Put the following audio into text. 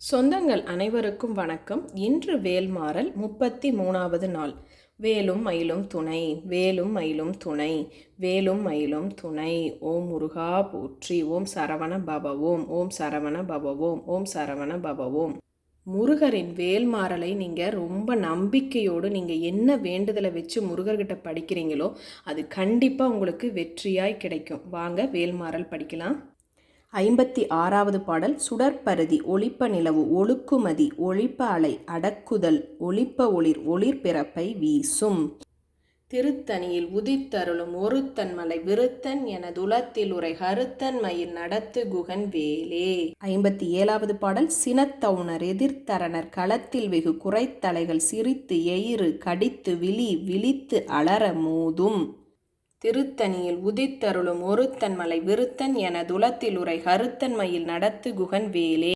சொந்தங்கள் அனைவருக்கும் வணக்கம். இன்று வேல்மாறல் முப்பத்தி மூணாவது நாள். வேலும் மயிலும் துணை வேலும் மயிலும் துணை வேலும் மயிலும் துணை. ஓம் முருகா போற்றி ஓம் சரவண பவவோம் ஓம் சரவண பவவோம் ஓம் சரவண பபவோம் முருகரின் வேல்மாறலை நீங்கள் ரொம்ப நம்பிக்கையோடு நீங்கள் என்ன வேண்டுதலை வச்சு முருகர்கிட்ட படிக்கிறீங்களோ அது கண்டிப்பாக உங்களுக்கு வெற்றியாய் கிடைக்கும். வாங்க வேல்மாறல் படிக்கலாம். ஐம்பத்தி ஆறாவது பாடல் சுடற்பருதி ஒளிப்ப நிலவு ஒழுக்குமதி ஒளிப்ப அலை அடக்குதல் ஒளிப்ப ஒளிர் ஒளிர் பிறப்பை வீசும். திருத்தணியில் உதித்தருளும் ஒருத்தன் மலை விருத்தன் என துலத்தில் உரை கருத்தன் மயில் நடத்து குகன் வேலே. ஐம்பத்தி ஏழாவது பாடல் சினத்தவுணர் எதிர்த்தரனர் களத்தில் வெகு குறைத்தலைகள் சிரித்து எயிறு கடித்து விழி விழித்து அலற மூதும். திருத்தணியில் உதித்தருளும் ஒருத்தன் மலை விருத்தன் என துலத்தில் கருத்தன்மையில் கருத்தன் மயில் நடத்து குகன் வேலே.